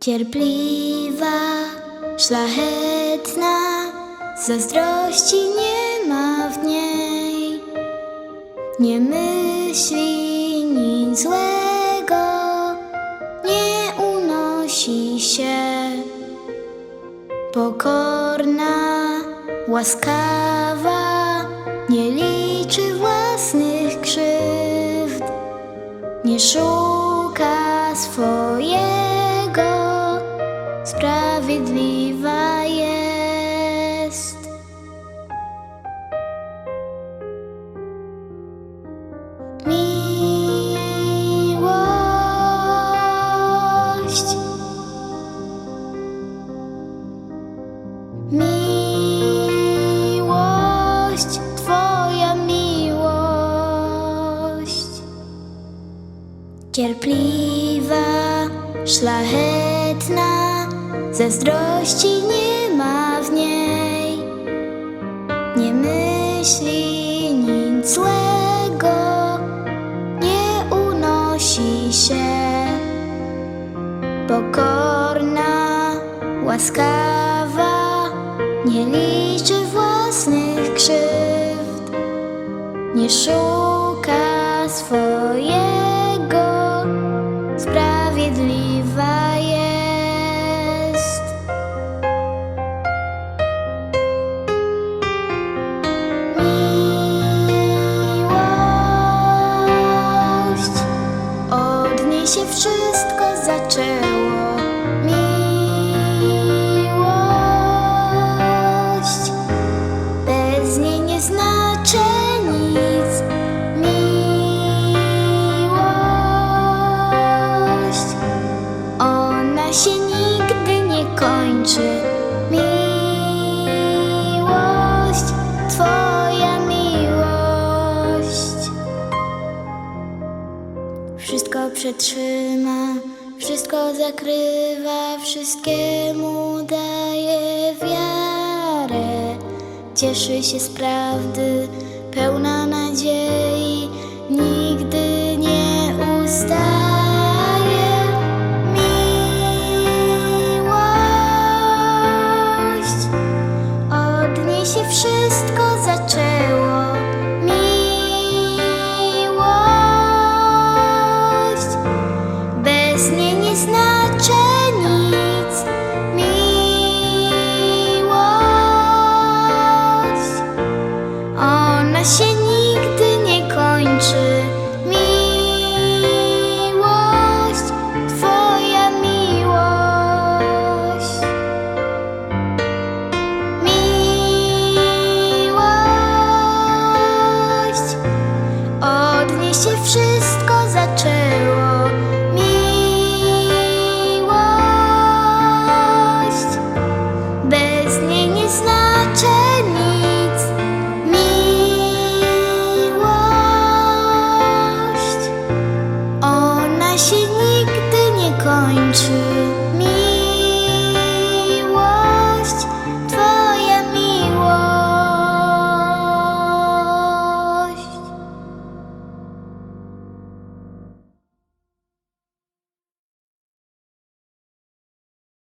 Cierpliwa, szlachetna, zazdrości nie ma w niej. Nie myśli nic złego, nie unosi się. Pokorna, łaskawa, nie liczy własnych krzywd. Nie szuka swojego, Cierpliwa, szlachetna, zazdrości nie ma w niej. Nie myśli nic złego, nie unosi się. Pokorna, łaskawa, nie liczy własnych krzywd. Nie szuka swojego, kończy. Miłość, Twoja miłość. Wszystko przetrzyma, wszystko zakrywa, wszystkiemu daje wiarę. Cieszy się z prawdy, pełna nadziei, się wszystko